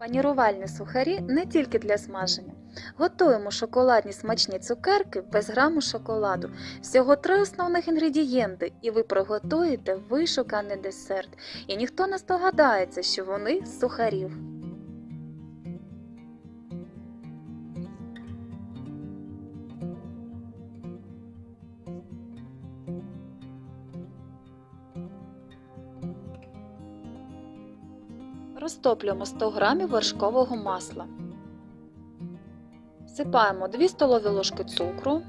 Панірувальні сухарі не тільки для смаження. Готуємо шоколадні смачні цукерки без граму шоколаду. Всього три основних інгредієнти, і ви приготуєте вишуканий десерт. І ніхто не здогадається, що вони з сухарів. Розтоплюємо 100 г вершкового масла. Всипаємо 2 столові ложки цукру,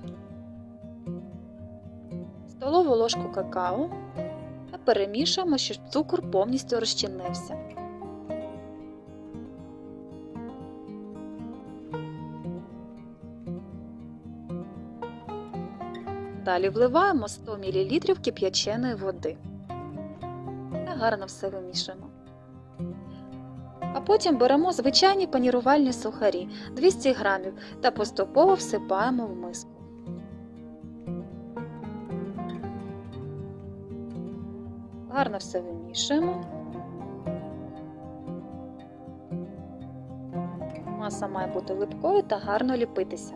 столову ложку какао та перемішуємо, щоб цукор повністю розчинився. Далі вливаємо 100 мл кип'яченої води та гарно все вимішуємо. Потім беремо звичайні панірувальні сухарі 200 грамів та поступово всипаємо в миску. Гарно все вимішуємо. Маса має бути липкою та гарно ліпитися.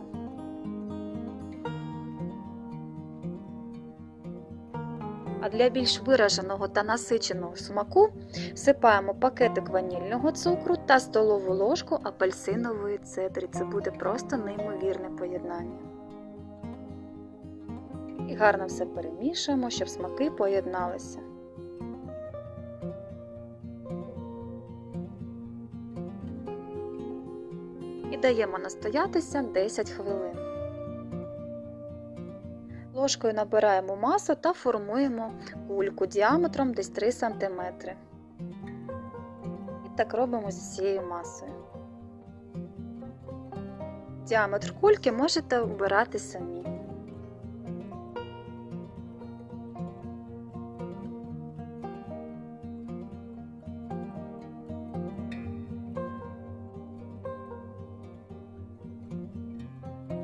А для більш вираженого та насиченого смаку всипаємо пакетик ванільного цукру та столову ложку апельсинової цедри. Це буде просто неймовірне поєднання. І гарно все перемішуємо, щоб смаки поєдналися. І даємо настоятися 10 хвилин. Ложкою набираємо масу та формуємо кульку діаметром десь 3 см. І так робимо з усією масою. Діаметр кульки можете обирати самі.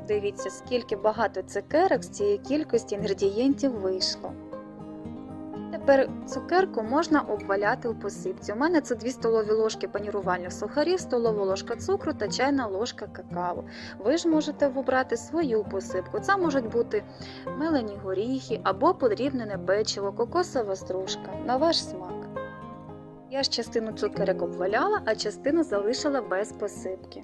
Дивіться, скільки багато цукерок з цієї кількості інгредієнтів вийшло. Тепер цукерку можна обваляти у посипці. У мене це 2 столові ложки панірувальних сухарів, столова ложка цукру та чайна ложка какао. Ви ж можете обрати свою посипку. Це можуть бути мелені горіхи або подрібнене печиво, кокосова стружка на ваш смак. Я ж частину цукерок обваляла, а частину залишила без посипки.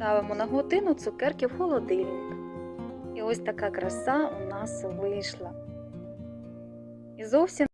Ставимо на годину цукерки в холодильник. І ось така краса у нас вийшла. І зовсім